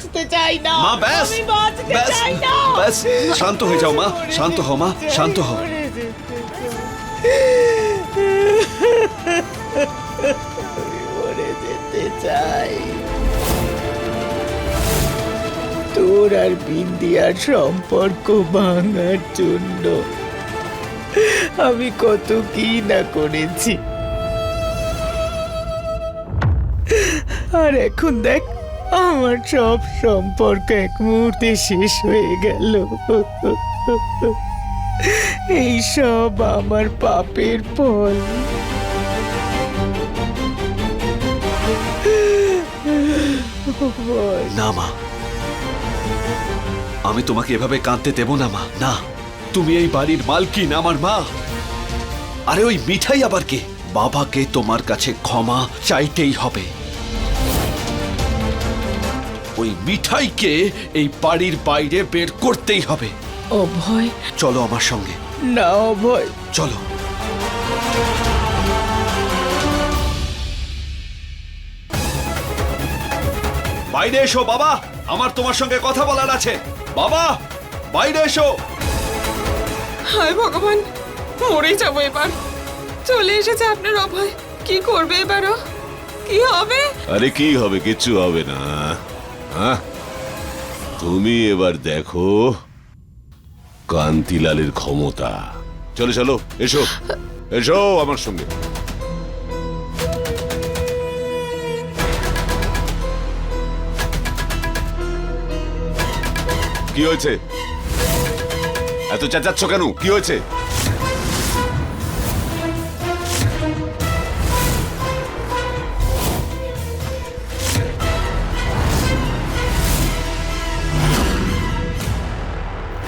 বাঁচতে চাই না। মা ব্যাস আমি বাঁচতে ব্যাস চাই না। ব্যাস শান্ত হয়ে যাও মা শান্ত হও মা শান্ত হও। মরে যেতে চাই। মরে যেতে চাই। তোর আর বিন্দিয়ার সম্পর্ক ভাঙার জন্য আমি কত কি না করেছি। আর এখন দেখ আমার সব সম্পর্ক এক মুহূর্তে শেষ হয়ে গেল। এই সব আমার পাপের ফল। না, মা। আমি তোমাকে এভাবে কাঁদতে দেব না, মা। না, তুমি এই বাড়ির মালকিন, আমার মা। আরে ওই মিঠাই আবার কে? বাবাকে তোমার কাছে ক্ষমা চাইতেই হবে। ওই মিঠাইকে এই বাড়ির বাইরে বের করতেই হবে। অভয় চলো আমার সঙ্গে। না অভয় চলো। বাইরে এসো বাবা। আমার তোমার সঙ্গে কথা বলার আছে। বাবা বাইরে এসো। হায় ভগবান মরে যাব এবার। চলে এসেছে আপনার অভয়। কি করবে এবারও? কি হবে? আরে কি হবে? কিচ্ছু হবে না। হ্যাঁ? তুমি এবার দেখো কান্তিলালের ক্ষমতা। চলো চলো, এসো এসো আমার সঙ্গে। কি হয়েছে? এত চেঁচাচ্ছ কেন? কি হয়েছে?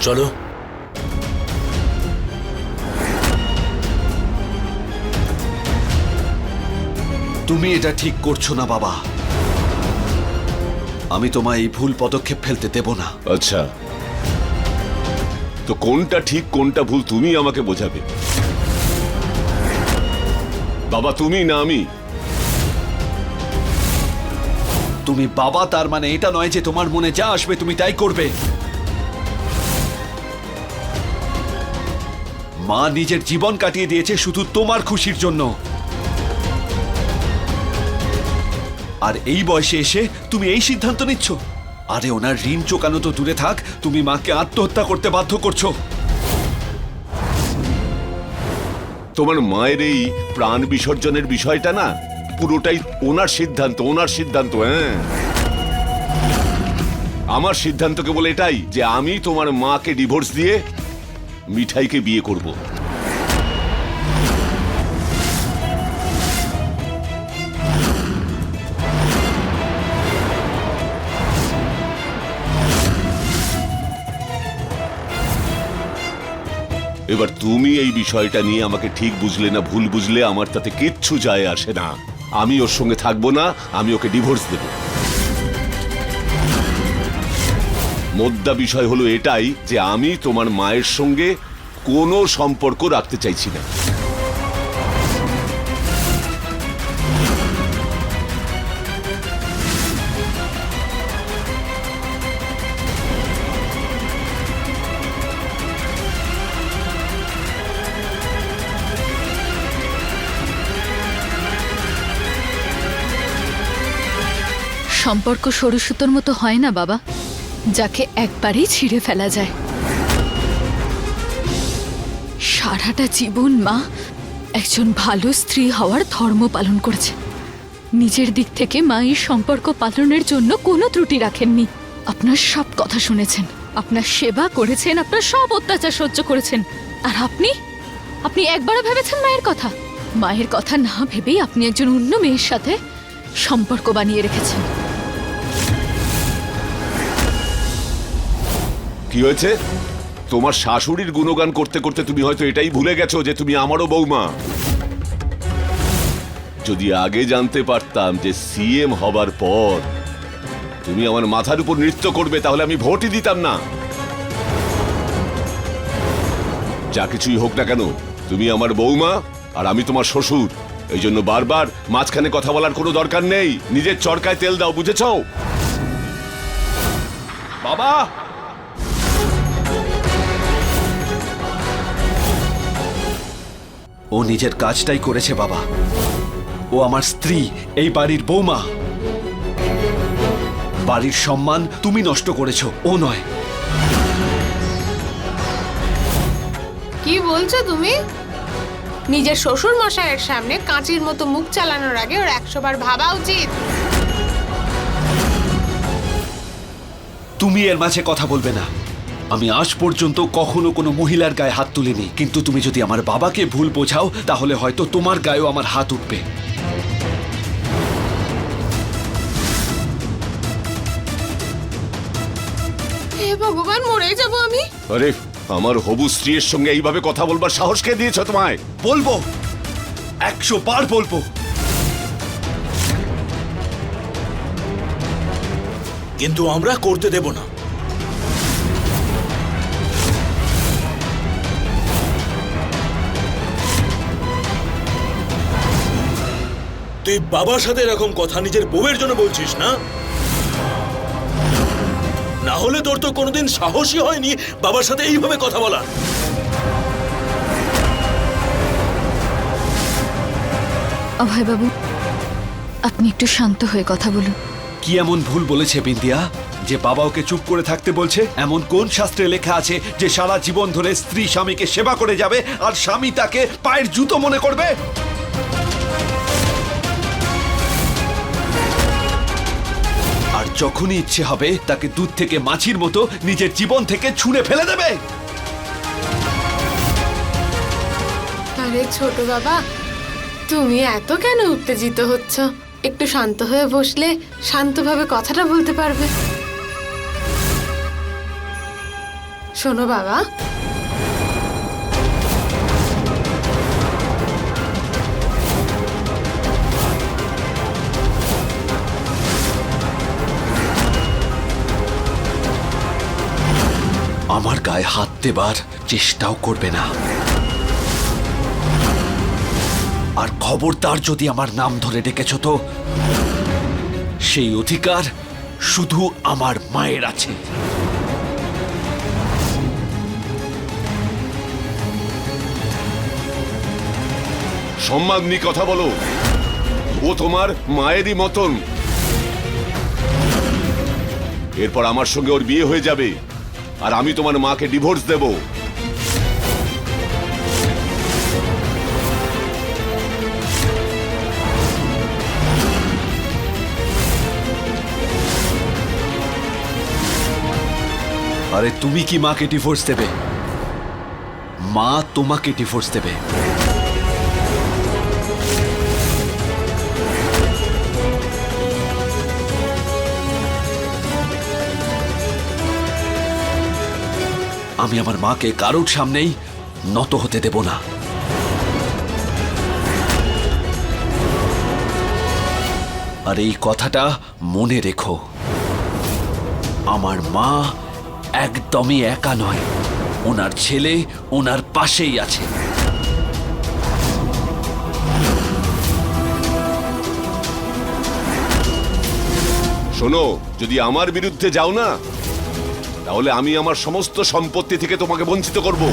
চলো। তুমি এটা ঠিক করছ না বাবা। আমি তোমায় এই ভুল পদক্ষেপ ফেলতে দেব না। আচ্ছা। তো কোনটা ঠিক কোনটা ভুল তুমি আমাকে বোঝাবে। বাবা তুমি না আমি। তুমি বাবা তার মানে এটা নয় যে তোমার মনে যা আসবে তুমি তাই করবে। মা নিজের জীবন কাটিয়ে দিয়েছে শুধু তোমার খুশির জন্য। আর এই বয়সে এসে তুমি এই সিদ্ধান্ত নিচ্ছ? আরে ওনার ঋণ চোকানো তো দূরে থাক, তুমি মাকে আত্মহত্যা করতে বাধ্য করছ। তোমার মায়ের এই প্রাণ বিসর্জনের বিষয়টা না, পুরোটাই ওনার সিদ্ধান্ত ওনার সিদ্ধান্ত হ্যাঁ। আমার সিদ্ধান্ত কেবল এটাই যে আমি তোমার মাকে ডিভোর্স দিয়ে মিঠাইকে বিয়ে করব। এবার তুমি এই বিষয়টা নিয়ে আমাকে ঠিক বুঝলে না, ভুল বুঝলে আমার তাতে কিচ্ছু যায় আসে না। আমি ওর সঙ্গে থাকব না, আমি ওকে ডিভোর্স দেব। মোদ্দা বিষয় হলো এটাই যে আমি তোমার মায়ের সঙ্গে কোনো সম্পর্ক রাখতে চাইছি না। সম্পর্ক সরু সুতোর মতো হয় না, বাবা। যাকে একবারেই ছিঁড়ে ফেলা যায়। সারাটা জীবন মা একজন ভালো স্ত্রী হওয়ার ধর্ম পালন করেছে। নিজের দিক থেকে মা এই সম্পর্ক পালনের জন্য কোনো ত্রুটি রাখেননি। আপনার সব কথা শুনেছেন, আপনার সেবা করেছেন, আপনার সব অত্যাচার সহ্য করেছেন। আর আপনি? আপনি একবারও ভেবেছেন মায়ের কথা? মায়ের কথা না ভেবেই আপনি একজন অন্য মেয়ের সাথে সম্পর্ক বানিয়ে রেখেছেন। কি হয়েছে? তোমার শাশুড়ির গুণগান করতে করতে তুমি হয়তো এটাই ভুলে গেছো যে তুমি আমারও বৌমা। যদি আগে জানতে পারতাম যে সিএম হবার পর তুমি আমার মাথার উপর নৃত্য করবে, তাহলে আমি ভোটই দিতাম না। যা কিছুই হোক না কেন, তুমি আমার বৌমা আর আমি তোমার শ্বশুর। এই জন্য বারবার মাঝখানে কথা বলার কোনো দরকার নেই। নিজের চরকায় তেল দাও, বুঝেছ? বাবা! ও নিজের কাজটাই করেছে বাবা। ও আমার স্ত্রী এই বাড়ির বৌমা। বাড়ির সম্মান তুমি নষ্ট করেছ ও নয়। কি বলছো তুমি? নিজের শ্বশুর মশাইয়ের সামনে কাঁচির মতো মুখ চালানোর আগে ওর একশোবার ভাবা উচিত। তুমি এর মাঝে কথা বলবে না। আমি আজ পর্যন্ত কখনো কোনো মহিলার গায়ে হাত তুলিনি। কিন্তু তুমি যদি আমার বাবাকে ভুল বোঝাও তাহলে হয়তো তোমার গায়েও আমার হাত উঠবে। হে ভগবান মরেই যাব আমি। আরে আমার হবু স্ত্রীর সঙ্গে এইভাবে কথা বলবার সাহস কে দিয়েছ তোমায়? বলব। একশো বার বলব। কিন্তু আমরা করতে দেব না। তুই বাবার সাথে এরকম কথা নিজের বউয়ের জন্য বলছিস না? না হলে তোর তো কোনোদিন সাহসী হয়নি বাবার সাথে এইভাবে কথা বলা অভয়বাবু আপনি একটু শান্ত হয়ে কথা বলুন। কি এমন ভুল বলেছে বিন্দিয়া যে বাবা ওকে চুপ করে থাকতে বলছে? এমন কোন শাস্ত্রে লেখা আছে যে সারা জীবন ধরে স্ত্রী স্বামীকে সেবা করে যাবে আর স্বামী তাকে পায়ের জুতো মনে করবে? যখনই ইচ্ছে হবে, তাকে দুধ থেকে মাছির মতো নিজের জীবন থেকে ছুঁড়ে ফেলে দেবে। ছোট বাবা, তুমি এত কেন উত্তেজিত হচ্ছ? একটু শান্ত হয়ে বসলে শান্তভাবে কথাটা বলতে পারবে। শোনো বাবা আমার গায়ে হাত দেবার চেষ্টাও করবে না। আর খবরদার যদি আমার নাম ধরে ডেকেছ তো, সেই অধিকার শুধু আমার মায়ের আছে। সম্মান নিয়ে কথা বলো। ও তোমার মায়েরই মতন। এরপর আমার সঙ্গে ওর বিয়ে হয়ে যাবে। আর আমি তোমার মাকে ডিভোর্স দেব। আরে তুমি কি মাকে ডিভোর্স দেবে? মা তোমাকে ডিভোর্স দেবে। আমি আমার মাকে কারোর সামনেই নত হতে দেব না। আর এই কথাটা মনে রেখো। আমার মা একদমই একা নয়। ওনার ছেলে ওনার পাশেই আছে। শোনো, যদি আমার বিরুদ্ধে যাও না তাহলে আমি আমার সমস্ত সম্পত্তি থেকে তোমাকে বঞ্চিত করব।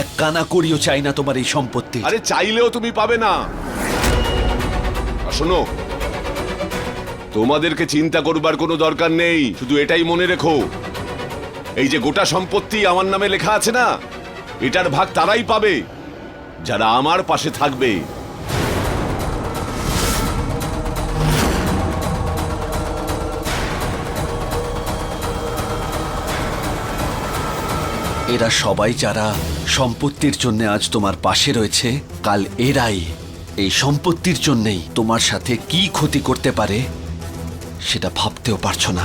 এক কানা করিও চাই না তোমার এই সম্পত্তি। আরে চাইলেও তুমি পাবে না। শোনো তোমাদেরকে চিন্তা করবার কোনো দরকার নেই শুধু এটাই মনে রেখো। এই যে গোটা সম্পত্তি আমার নামে লেখা আছে না এটার ভাগ তারাই পাবে যারা আমার পাশে থাকবে। এরা সবাই যারা সম্পত্তির জন্য আজ তোমার পাশে রয়েছে, কাল এরাই এই সম্পত্তির জন্যেই তোমার সাথে কি ক্ষতি করতে পারে সেটা ভাবতেও পারছ না।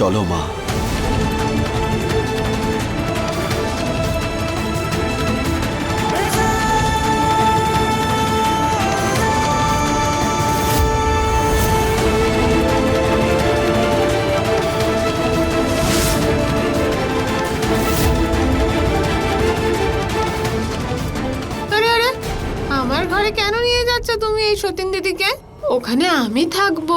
চলো মা। আমার ঘরে কেন নিয়ে যাচ্ছ তুমি এই সতীন দিদিকে? ওখানে আমি থাকব।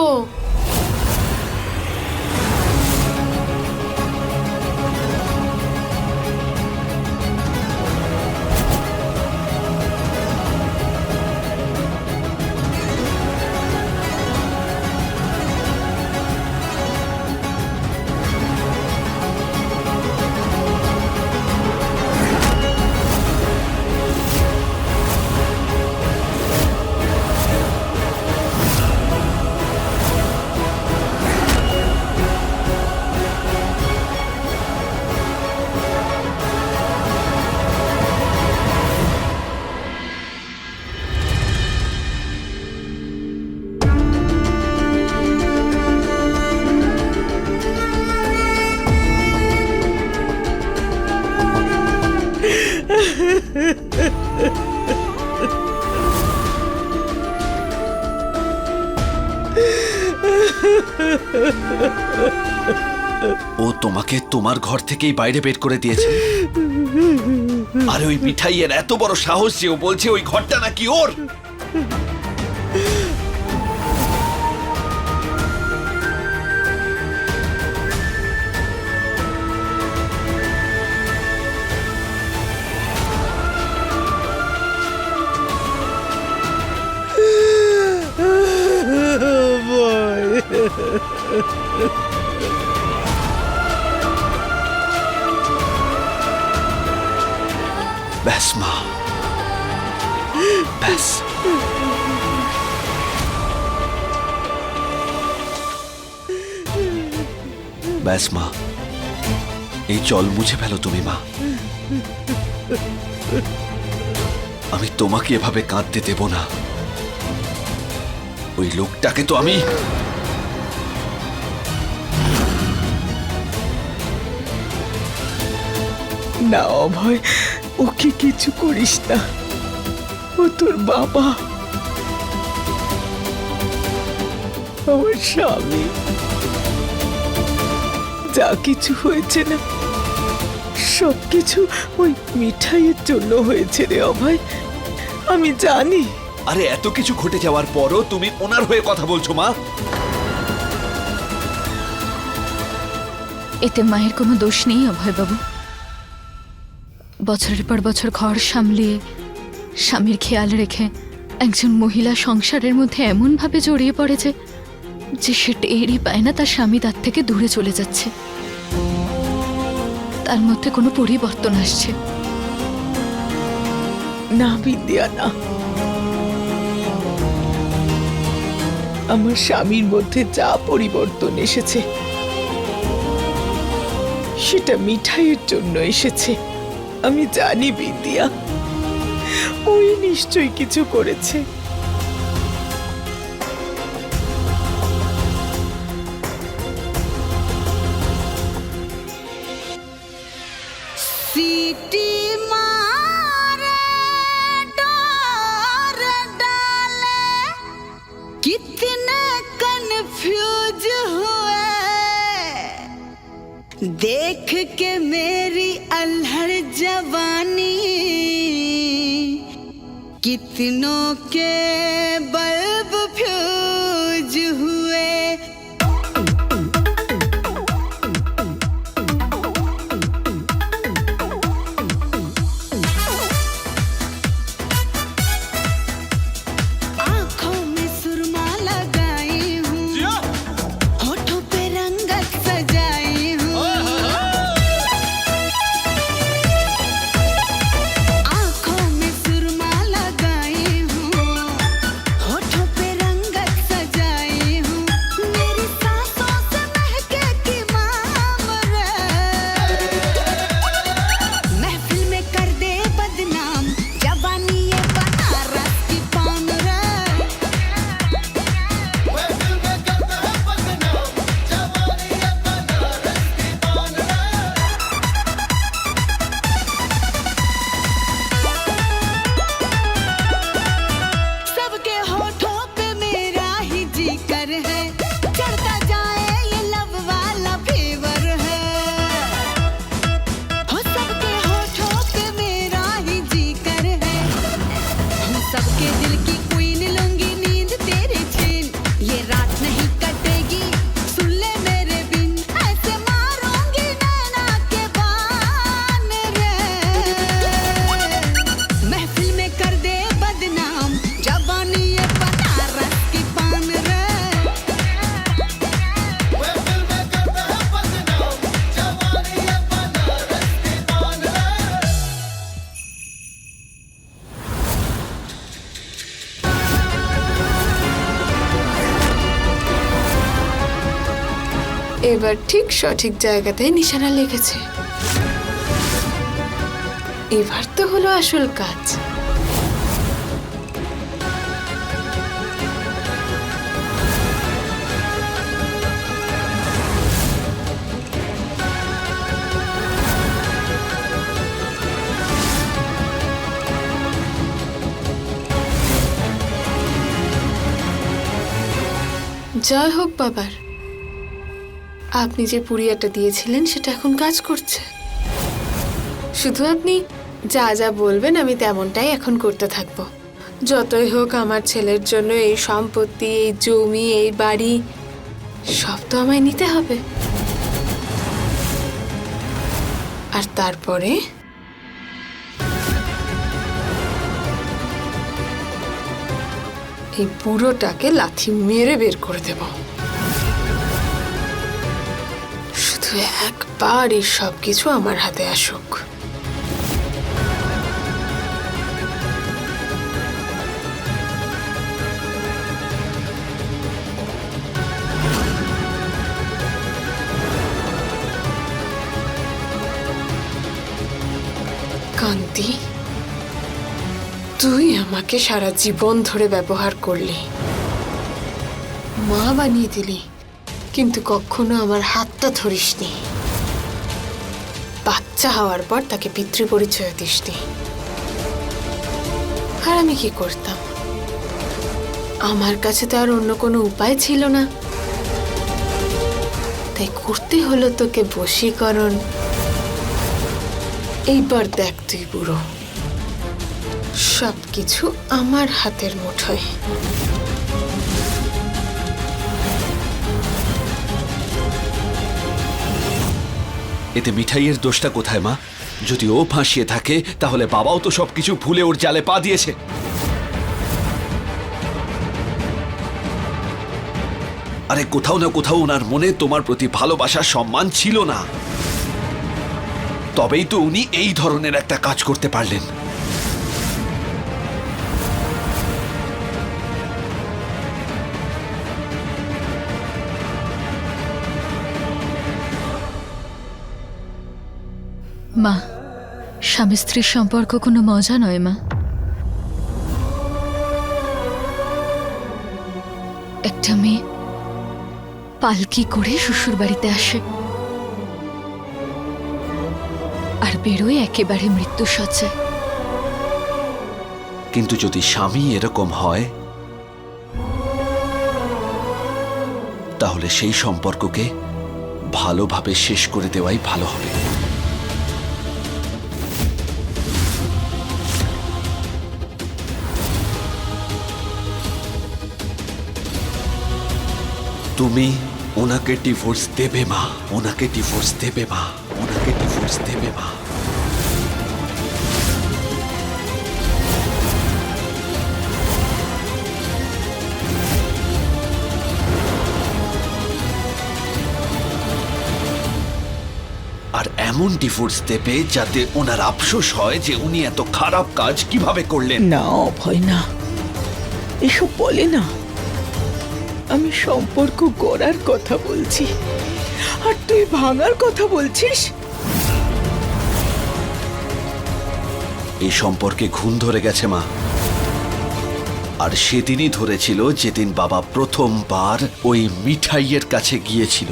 ঘর থেকেই বাইরে বের করে দিয়েছে। আর ওই মিঠাইয়ের এত বড় সাহস যে ও বলছে ওই ঘরটা নাকি ওর। ব্যাস, মা। এই জল মুছে ফেলো তুমি, মা। আমি তোমাকে এভাবে কাঁদতে দেব না। ওই লোকটাকে তো আমি না, অভয়, ওকে কিছু করিস না। ও তোর বাবা। আমার স্বামী। যা কিছু হয়েছে না সব কিছু ওই মিঠাইয়ের জন্য হয়েছে রে অভয়। আমি জানি। আরে এত কিছু ঘটে যাওয়ার পরও তুমি ওনার হয়ে কথা বলছো মা। এতে মায়ের কোনো দোষ নেই অভয়বাবু। বছরের পর বছর ঘর সামলিয়ে স্বামীর খেয়াল রেখে একজন মহিলা সংসারের মধ্যে এমনভাবে জড়িয়ে পড়ে যে যে সে টেরই পায় না তার স্বামী তার থেকে দূরে চলে যাচ্ছে। তার মধ্যে কোনো পরিবর্তন আসছে। না বিদ্যা, না। আমার স্বামীর মধ্যে যা পরিবর্তন এসেছে, সেটা মিঠাইয়ের জন্য এসেছে। আমি জানি বিদ্যা, ওই নিশ্চয়ই কিছু করেছে। देख के मेरी अल्हड़ जवानी कितनों के बल्ब এবার ঠিক সঠিক জায়গাতেই নিশানা লেগেছে এবার তো হলো আসল কাজ। জয় হোক বাবার। আপনি যে পুরিয়াটা দিয়েছিলেন, সেটা এখন কাজ করছে। শুধু আপনি যা যা বলবেন, আমি তেমনটাই এখন করতে থাকব। যতই হোক আমার ছেলের জন্য এই সম্পত্তি, এই জমি, এই বাড়ি, সব তো আমায় নিতে হবে। আর তারপরে? এই পুরোটাকে লাথি মেরে বের করে দেব। শুধু একবার এই সব কিছু আমার হাতে আসুক। কান্তি, তুই আমাকে সারা জীবন ধরে ব্যবহার করলি। মা বানিয়ে দিলি। কিন্তু কখনো আমার হাতটা ধরিসনি। বাচ্চা হওয়ার পর তাকে পিতৃ পরিচয় দিসনি। আর আমি কি করতাম? আমার কাছে তো আর অন্য কোনো উপায় ছিল না। তাই করতে হলো তোকে বশীকরণ। এইবার দেখ তুই বুড়ো, সবকিছু আমার হাতের মুঠোয়। এতে মিঠাইয়ের দোষটা কোথায়, মা? যদি ও ফাঁসিয়ে থাকে, তাহলে বাবাও তো সবকিছু ভুলে ওর জালে পা দিয়েছে। আরে কোথাও না কোথাও ওনার মনে তোমার প্রতি ভালোবাসা সম্মান ছিল না। তবেই তো উনি এই ধরনের একটা কাজ করতে পারলেন। মা, স্বামী স্ত্রীর সম্পর্ক কোনো মজা নয়, মা। একটা মেয়ে পালকি করে শ্বশুর বাড়িতে আসে। আর বেরোয় একেবারে মৃত্যু সজ্জায়। কিন্তু যদি স্বামী এরকম হয়, তাহলে সেই সম্পর্ককে ভালোভাবে শেষ করে দেওয়াই ভালো হবে। তুমি ওনাকে ডিভোর্স দেবে মা, ওনাকে ডিভোর্স দেবে মা, ওনাকে ডিভোর্স দেবে মা। আর এমন ডিভোর্স দেবে যাতে ওনার আফসোস হয় যে উনি এত খারাপ কাজ কীভাবে করলেন। না, অভয়, না। এসব বলে না। আমি সম্পর্ক গড়ার কথা বলছি। আর তুই ভাঙার কথা বলছিস? এই সম্পর্কে ঘুণ ধরে গেছে মা। আর সেদিনই ধরেছিল যেদিন বাবা প্রথমবার ওই মিঠাইয়ের কাছে গিয়েছিল।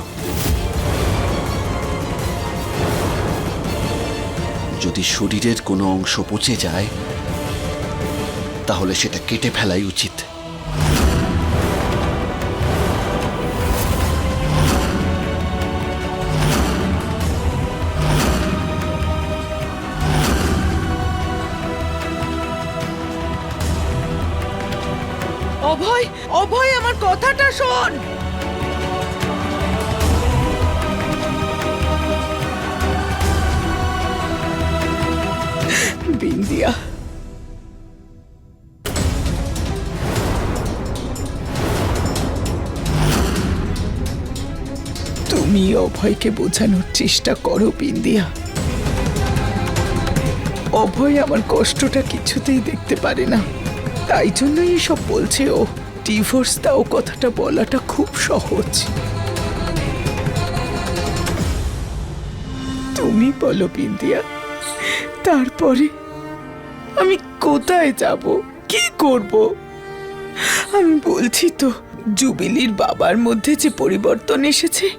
যদি শরীরের কোনো অংশ পচে যায়, তাহলে সেটা কেটে ফেলাই উচিত। অভয়কে বোঝানোর চেষ্টা করো, বিন্দিয়া। অভয় আমার কষ্টটা কিছুতেই দেখতে পারে না। তাই জন্যই এসব বলছে ও। ডিভোর্স দাও কথাটা বলাটা খুব সহজ। তুমি বলো, বিন্দিয়া, তারপরে আমি কোথায় যাব? কি করব? আমি বলছি তো, জুবিলির বাবার মধ্যে যে পরিবর্তন এসেছে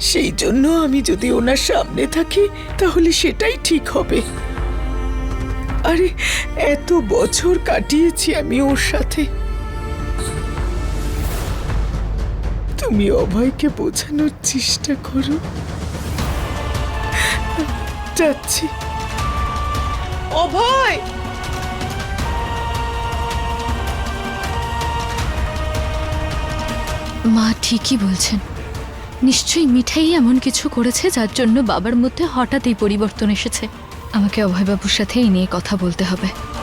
সেই জন্য আমি যদি ওনার সামনে থাকি, তাহলে সেটাই ঠিক হবে। আরে, এত বছর কাটিয়েছি আমি ওর সাথে। তুমি অভয়কে বোঝানোর চেষ্টা করো। যাচ্ছি। অভয়! মা ঠিকই বলছেন। নিশ্চয়ই মিঠাই এমন কিছু করেছে যার জন্য বাবার মধ্যে হঠাৎই পরিবর্তন এসেছে। আমাকে অভয়বাবুর সাথে এই নিয়ে কথা বলতে হবে।